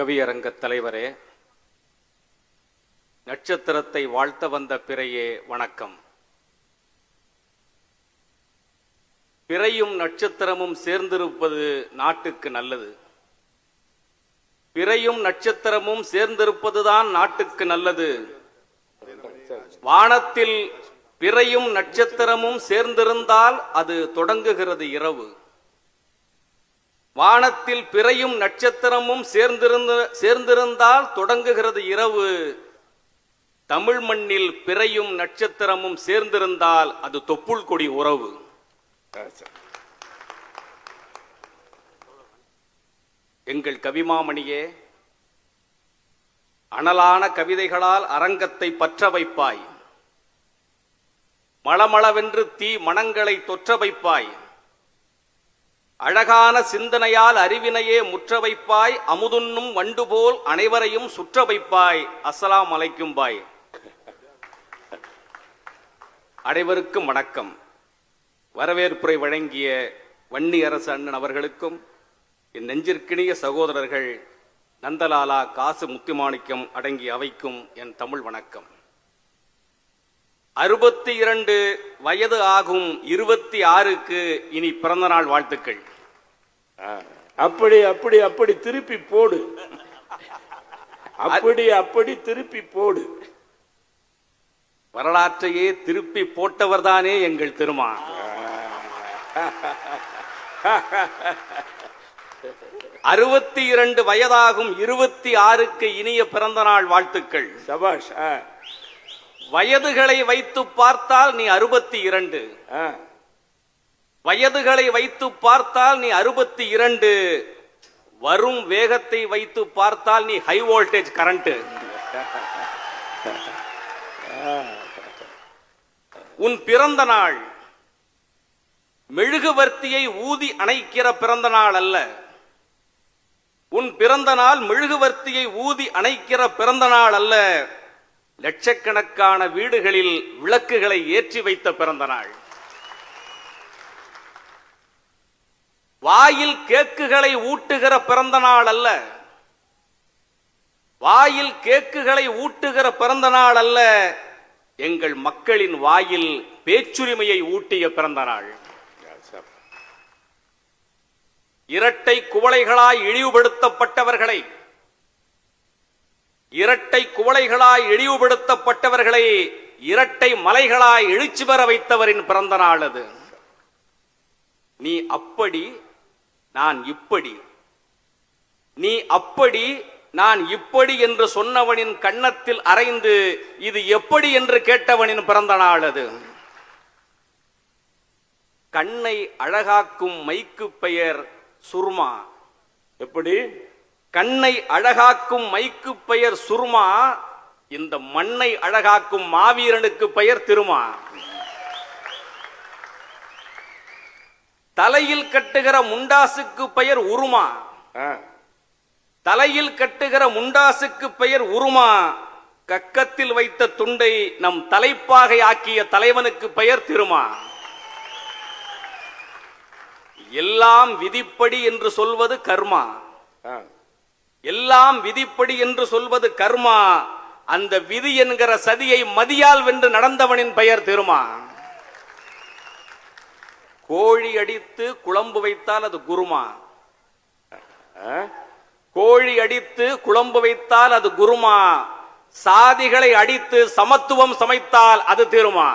கவியரங்க தலைவரே நட்சத்திரத்தை வாழ்த்த வந்த பிறையே வணக்கம். பிறையும் நட்சத்திரமும் சேர்ந்திருப்பது நாட்டுக்கு நல்லது. பிறையும் நட்சத்திரமும் சேர்ந்திருப்பதுதான் நாட்டுக்கு நல்லது. வானத்தில் பிறையும் நட்சத்திரமும் சேர்ந்திருந்தால் அது தொடங்குகிறது இரவு. வானத்தில் பிறையும் நட்சத்திரமும் சேர்ந்திருந்த சேர்ந்திருந்தால் தொடங்குகிறது இரவு. தமிழ் மண்ணில் பிறையும் நட்சத்திரமும் சேர்ந்திருந்தால் அது தொப்புள் கொடி உறவு. எங்கள் கவிமாமணியே அனலான கவிதைகளால் அரங்கத்தை பற்ற வைப்பாய். மளமளவென்று தீ மனங்களை தொற்ற வைப்பாய். அழகான சிந்தனையால் அறிவினையே முற்ற வைப்பாய் அமுதுண்ணும் வண்டு போல் அனைவரையும் சுற்ற வைப்பாய் அசலாம் அலைக்கும் பாய். அனைவருக்கும் வணக்கம். வரவேற்புரை வழங்கிய வன்னி அரசு அண்ணன் அவர்களுக்கும் என் நெஞ்சிற்கினிய சகோதரர்கள் நந்தலாலா காசு முத்துமாணிக்கம் அடங்கிய அவைக்கும் என் தமிழ் வணக்கம். அறுபத்தி இரண்டு வயது ஆகும் இருபத்தி ஆறுக்கு இனி பிறந்தநாள் வாழ்த்துக்கள். அப்படி அப்படி அப்படி திருப்பி போடு. அப்படி அப்படி திருப்பி போடு. வரலாற்றையே திருப்பி போட்டவர்தானே எங்கள் திருமான். அறுபத்தி இரண்டு வயதாகும் இருபத்தி ஆறுக்கு இனிய பிறந்தநாள் வாழ்த்துக்கள். சபாஷ் வயதுகளை வைத்து பார்த்தால் நீ அறுபத்தி இரண்டு. வயதுகளை வைத்து பார்த்தால் நீ அறுபத்தி இரண்டு. வரும் வேகத்தை வைத்து பார்த்தால் நீ ஹை வோல்டேஜ் கரண்ட் உன் பிறந்த நாள் மெழுகுவர்த்தியை ஊதி அணைக்கிற பிறந்த நாள் அல்ல. உன் பிறந்த நாள் மெழுகுவர்த்தியை ஊதி அணைக்கிற பிறந்த நாள் அல்ல. லட்சக்கணக்கான வீடுகளில் விளக்குகளை ஏற்றி வைத்த பிறந்த நாள். வாயில் கேக்குகளை ஊட்டுகிற பிறந்த நாள் அல்ல. வாயில் கேக்குகளை ஊட்டுகிற பிறந்த நாள் அல்ல. எங்கள் மக்களின் வாயில் பேச்சுரிமையை ஊட்டிய பிறந்த நாள். இரட்டை குவளைகளாய் இழிவுபடுத்தப்பட்டவர்களை இரட்டை குவளைகளாய் இழிவுபடுத்தப்பட்டவர்களை இரட்டை மலைகளாய் எழுச்சி பெற வைத்தவரின் பிறந்த நாள் அது. நீ அப்படி நான் இப்படி. நீ அப்படி நான் இப்படி என்று சொன்னவனின் கன்னத்தில் அரைந்து இது எப்படி என்று கேட்டவனின் பிறந்த நாள் அது. கண்ணை அழகாக்கும் மைக்கு பெயர் சுர்மா. எப்படி? கண்ணை அழகாக்கும் மைக்கு பெயர் சுர்மா இந்த மண்ணை அழகாக்கும் மாவீரனுக்கு பெயர் திருமா. தலையில் கட்டுகிற முண்டாசுக்கு பெயர் உருமா. தலையில் கட்டுகிற முண்டாசுக்கு பெயர் உருமா. கக்கத்தில் வைத்த துண்டை நம் தலைப்பாகை ஆக்கிய தலைவனுக்கு பெயர் திருமா. எல்லாம் விதிப்படி என்று சொல்வது கர்மா. எல்லாம் விதிப்படி என்று சொல்வது கர்மா. அந்த விதி என்கிற சதியை மதியால் வென்று நடந்தவனின் பெயர் திருமா. கோழி அடித்து குழம்பு வைத்தால் அது குருமா. ஆ? கோழி அடித்து குழம்பு வைத்தால் அது குருமா. சாதிகளை அடித்து சமத்துவம் சமைத்தால் அது தீருமா.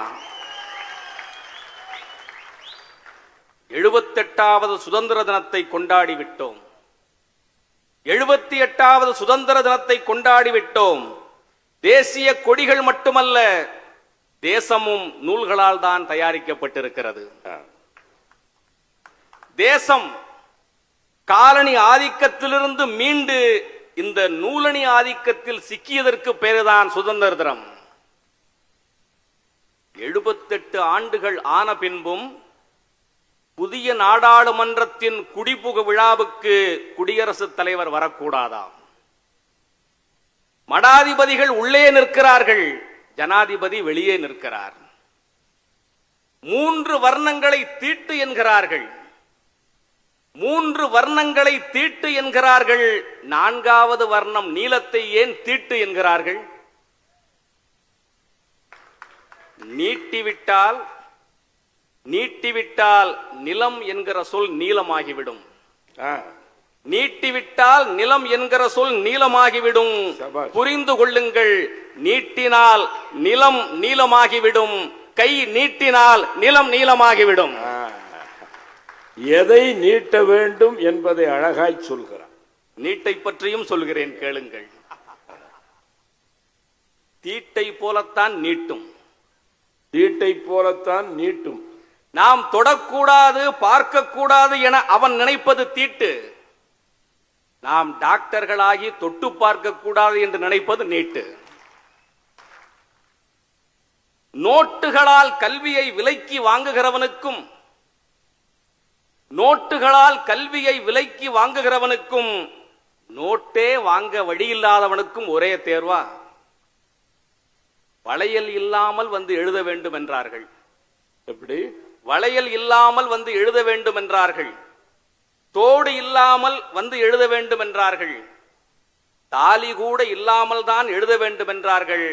எழுபத்தெட்டாவது சுதந்திர தினத்தை கொண்டாடி விட்டோம் எழுபத்தி எட்டாவது சுதந்திர தினத்தை கொண்டாடி விட்டோம் தேசிய கொடிகள் மட்டுமல்ல தேசமும் நூல்களால் தான் தயாரிக்கப்பட்டிருக்கிறது. தேசம் காலனி ஆதிக்கத்திலிருந்து மீண்டு இந்த நூலணி ஆதிக்கத்தில் சிக்கியதற்கு பெயர்தான் சுதந்திர தினம் எழுபத்தெட்டு ஆண்டுகள் ஆன பின்பும் புதிய நாடாளுமன்றத்தின் குடிபுக விழாவுக்கு குடியரசுத் தலைவர் வரக்கூடாதாம். மடாதிபதிகள் உள்ளே நிற்கிறார்கள் ஜனாதிபதி வெளியே நிற்கிறார். மூன்று வர்ணங்களை தீட்டு என்கிறார்கள். மூன்று வர்ணங்களை தீட்டு என்கிறார்கள். நான்காவது வர்ணம் நீலத்தை ஏன் தீட்டு என்கிறார்கள்? நீட்டிவிட்டால் நீட்டிவிட்டால் நிலம் என்கிற சொல் நீளமாகிவிடும் நீட்டிவிட்டால் நிலம் என்கிற சொல் நீளமாகிவிடும். புரிந்து கொள்ளுங்கள். நீட்டினால் நிலம் நீளமாகிவிடும் கை நீட்டினால் நிலம் நீளமாகிவிடும். எதை நீட்ட வேண்டும் என்பதை அழகாய் சொல்கிறார். நீட்டை பற்றியும் சொல்கிறேன் கேளுங்கள். தீட்டை போலத்தான் நீட்டும். தீட்டை போலத்தான் நீட்டும். நாம் தொடக்கூடாது பார்க்கக்கூடாது என அவன் நினைப்பது தீட்டு. நாம் டாக்டர்களாகி தொட்டு பார்க்கக்கூடாது என்று நினைப்பது நீட்டு. நோட்டுகளால் கல்வியை விலைக்கு வாங்குகிறவனுக்கும் நோட்டுகளால் கல்வியை விலைக்கு வாங்குகிறவனுக்கும் நோட்டே வாங்க வழியில்லாதவனுக்கும் ஒரே தேர்வா? வளையல் இல்லாமல் வந்து எழுத வேண்டும் என்றார்கள் எப்படி? வளையல் இல்லாமல் வந்து எழுத வேண்டும் என்றார்கள் தோடு இல்லாமல் வந்து எழுத வேண்டும் என்றார்கள் தாலி கூட இல்லாமல் தான் எழுத வேண்டும் என்றார்கள்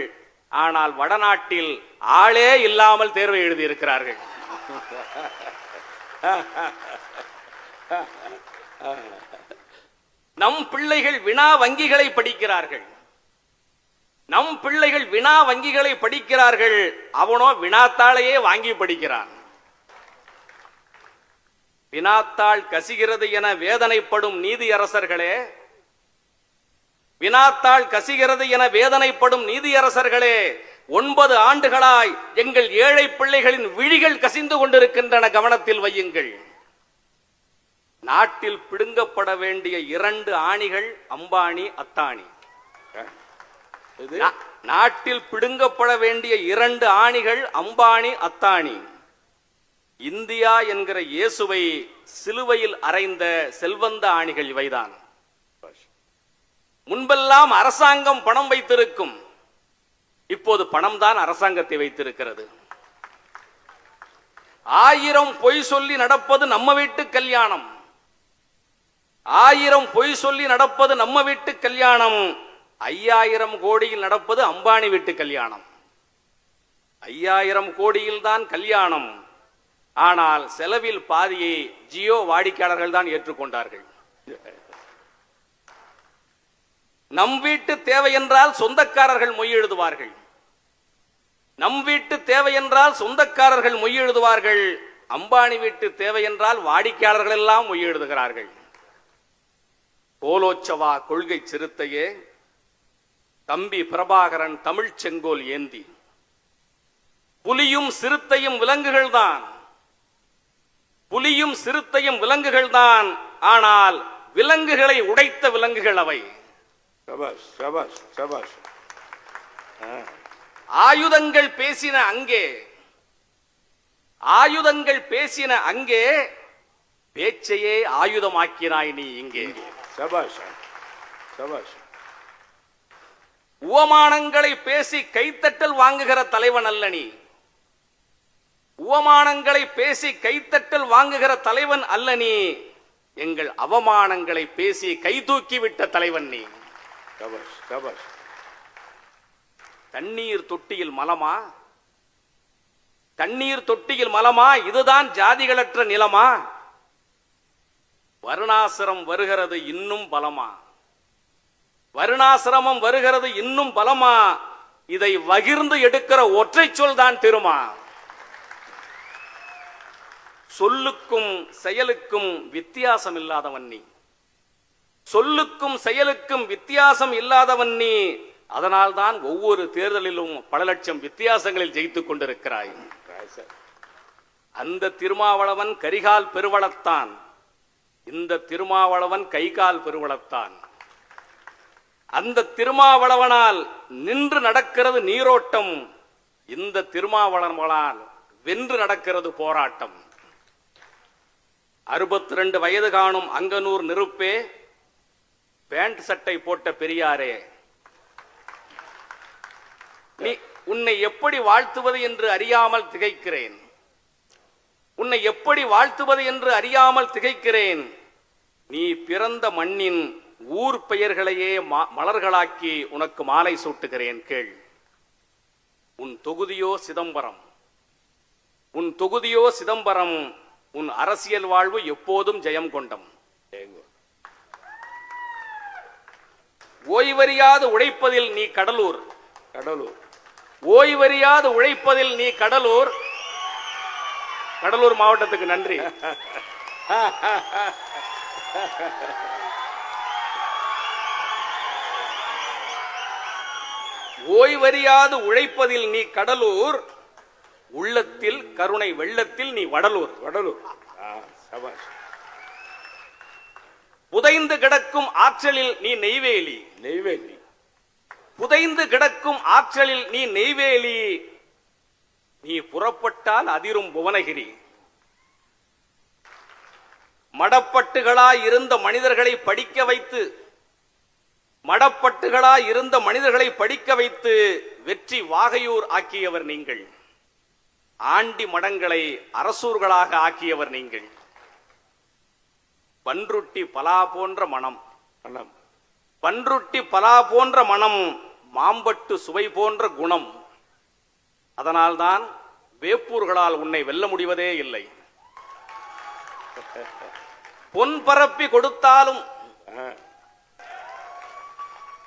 ஆனால் வடநாட்டில் ஆளே இல்லாமல் தேர்வை எழுதியிருக்கிறார்கள். நம் பிள்ளைகள் வினா வங்கிகளை படிக்கிறார்கள். நம் பிள்ளைகள் வினா வங்கிகளை படிக்கிறார்கள். அவனோ வினாத்தாளையே வாங்கி படிக்கிறான். வினாத்தாள் கசிகிறது என வேதனைப்படும் நீதியரசர்களே வினாத்தாள் கசிகிறது என வேதனைப்படும் நீதியரசர்களே ஒன்பது ஆண்டுகளாய் எங்கள் ஏழை பிள்ளைகளின் விழிகள் கசிந்து கொண்டிருக்கின்றன. கவனத்தில் வையுங்கள். நாட்டில் பிடுங்கப்பட வேண்டிய இரண்டு ஆணிகள் அம்பானி அத்தானி. நாட்டில் பிடுங்கப்பட வேண்டிய இரண்டு ஆணிகள் அம்பானி அத்தானி. இந்தியா என்கிற இயேசுவை சிலுவையில் அறைந்த செல்வந்த ஆணிகள் இவைதான். முன்பெல்லாம் அரசாங்கம் பணம் வைத்திருக்கும். இப்போது பணம் தான் அரசாங்கத்தை வைத்திருக்கிறது. ஆயிரம் பொய் சொல்லி நடப்பது நம்ம வீட்டு கல்யாணம். ஆயிரம் பொய் சொல்லி நடப்பது நம்ம வீட்டு கல்யாணம். ஐயாயிரம் கோடியில் நடப்பது அம்பானி வீட்டு கல்யாணம். ஐயாயிரம் கோடியில் தான் கல்யாணம். ஆனால் செலவில் பாதியை ஜியோ வாடிக்கையாளர்கள் தான் ஏற்றுக்கொண்டார்கள். நம் வீட்டு தேவை என்றால் சொந்தக்காரர்கள் மொய் எழுதுவார்கள். நம் வீட்டு தேவை என்றால் சொந்தக்காரர்கள் மொய் எழுதுவார்கள். அம்பானி வீட்டு தேவை என்றால் வாடிக்கையாளர்கள் எல்லாம் மொய் எழுதுகிறார்கள். கோலோச்சவா கொள்கை சிறுத்தையே தம்பி பிரபாகரன் தமிழ் செங்கோல் ஏந்தி. புலியும் சிறுத்தையும் விலங்குகள்தான். புலியும் சிறுத்தையும் விலங்குகள்தான். ஆனால் விலங்குகளை உடைத்த விலங்குகள் அவை. சபாஷ் சபாஷ் சபாஷ். ஆயுதங்கள் பேசின அங்கே ஆயுதங்கள் பேசின அங்கே பேச்சையே ஆயுதமாக்கினாய் நீ இங்கே. சபாஷ் சபாஷ். உவமானங்களை பேசி கைத்தட்டல் வாங்குகிற தலைவன் அல்ல நீ. உவமானங்களை பேசி கைத்தட்டல் வாங்குகிற தலைவன் அல்ல நீ. எங்கள் அவமானங்களை பேசி கை தூக்கி விட்ட தலைவன் நீ. சபாஷ் சபாஷ். தண்ணீர் தொட்டியில் மலமா? தண்ணீர் தொட்டியில் மலமா? இதுதான் ஜாதிகளற்ற நிலமா? வருணாசிரம் வருகிறது இன்னும் பலமா? வருணாசிரமம் வருகிறது இன்னும் பலமா? இதை வகிர்ந்து எடுக்கிற ஒற்றை சொல் தான் திருமா. சொல்லுக்கும் செயலுக்கும் வித்தியாசம் இல்லாதவன் நீ. சொல்லுக்கும் செயலுக்கும் வித்தியாசம் இல்லாதவன் நீ அதனால்தான் ஒவ்வொரு தேர்தலிலும் பல லட்சம் வித்தியாசங்களில் ஜெயித்துக் கொண்டிருக்கிறாய். அந்த திருமாவளவன் கரிகால் பெருவளத்தான். இந்த திருமாவளவன் கைகால் பெருவளத்தான். அந்த திருமாவளவனால் நின்று நடக்கிறது நீரோட்டம். இந்த திருமாவளவனால் வென்று நடக்கிறது போராட்டம். அறுபத்தி ரெண்டு வயது காணும் அங்கனூர் நெருப்பே பேண்ட் சட்டை போட்ட பெரியாரே. நீ உன்னை எப்படி வாழ்த்துவது என்று அறியாமல் திகைக்கிறேன். உன்னை எப்படி வாழ்த்துவது என்று அறியாமல் திகைக்கிறேன். நீ பிறந்த மண்ணின் ஊர் பெயர்களையே மலர்களாக்கி உனக்கு மாலை சூட்டுகிறேன் கேள். உன் தொகுதியோ சிதம்பரம். உன் தொகுதியோ சிதம்பரம் உன் அரசியல் வாழ்வு எப்போதும் ஜெயம் கொண்டம். ஓய்வறியாது உழைப்பதில் நீ கடலூர். கடலூர். ஓய்வறியாது உழைப்பதில் நீ கடலூர். கடலூர் மாவட்டத்துக்கு நன்றி. ஓய்வறியாது உழைப்பதில் நீ கடலூர். உள்ளத்தில் கருணை வெள்ளத்தில் நீ வடலூர். வடலூர். புதைந்து கிடக்கும் ஆற்றலில் நீ நெய்வேலி. நெய்வேலி. புதைந்து கிடக்கும் ஆற்றலில் நீ நெய்வேலி. நீ புறப்பட்டால் அதிரும் புவனகிரி. மடப்பட்டுகளாய் இருந்த மனிதர்களை படிக்க வைத்து மடப்பட்டுகளாய் இருந்த மனிதர்களை படிக்க வைத்து வெற்றி வாகையூர் ஆக்கியவர் நீங்கள். ஆண்டி மடங்களை அரசூர்களாக ஆக்கியவர் நீங்கள். பன்ருட்டி பலா போன்ற மனம். மனம். பன்ருட்டி பலா போன்ற மனம் மாம்பட்டு சுவை போன்ற குணம். அதனால்தான் வேப்பூர்களால் உன்னை வெல்ல முடிவதே இல்லை. பொன் பரப்பி கொடுத்தாலும்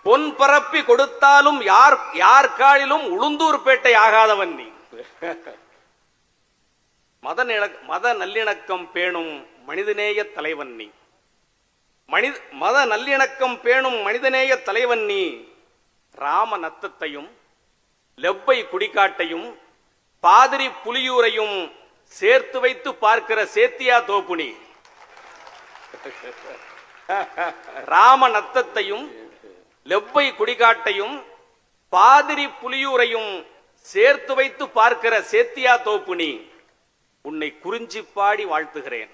பொன் பரப்பி கொடுத்தாலும் யார் யார் காலிலும் உளுந்தூர்பேட்டை ஆகாதவன் நீ. மத மத நல்லிணக்கம் பேணும் மனிதநேய தலைவன் நீ. மனித மத நல்லிணக்கம் பேணும் மனிதநேய தலைவன் நீ. ராம நத்தத்தையும் லெப்பை குடிக்காட்டையும் பாதிரி புலியூரையும் சேர்த்து வைத்து பார்க்கிற சேத்தியா தோப்புனி ராம நத்தத்தையும் லெப்பை குடிகாட்டையும் பாதிரி புலியூரையும் சேர்த்து வைத்து பார்க்கிற சேத்தியா தோப்புனி உன்னை குறிஞ்சி பாடி வாழ்த்துகிறேன்.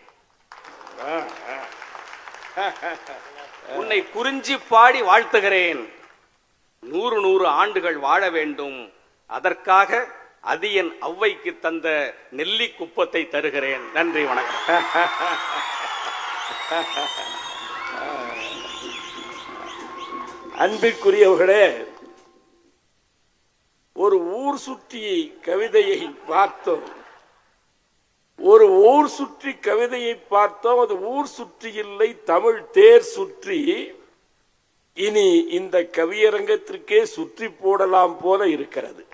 உன்னை குறிஞ்சி பாடி வாழ்த்துகிறேன். நூறு நூறு ஆண்டுகள் வாழ வேண்டும். அதற்காக அதியன் ஔவைக்கு தந்த நெல்லி குப்பத்தை தருகிறேன். நன்றி வணக்கம். அன்பிற்குரியவர்களே ஒரு ஊர் சுற்றி கவிதையை பார்த்தோம். ஒரு ஊர் சுற்றி கவிதையை பார்த்தோம் அது ஊர் சுற்றி இல்லை தமிழ் தேர் சுற்றி. இனி இந்த கவியரங்கத்திற்கே சுற்றி போடலாம் போல இருக்கிறது.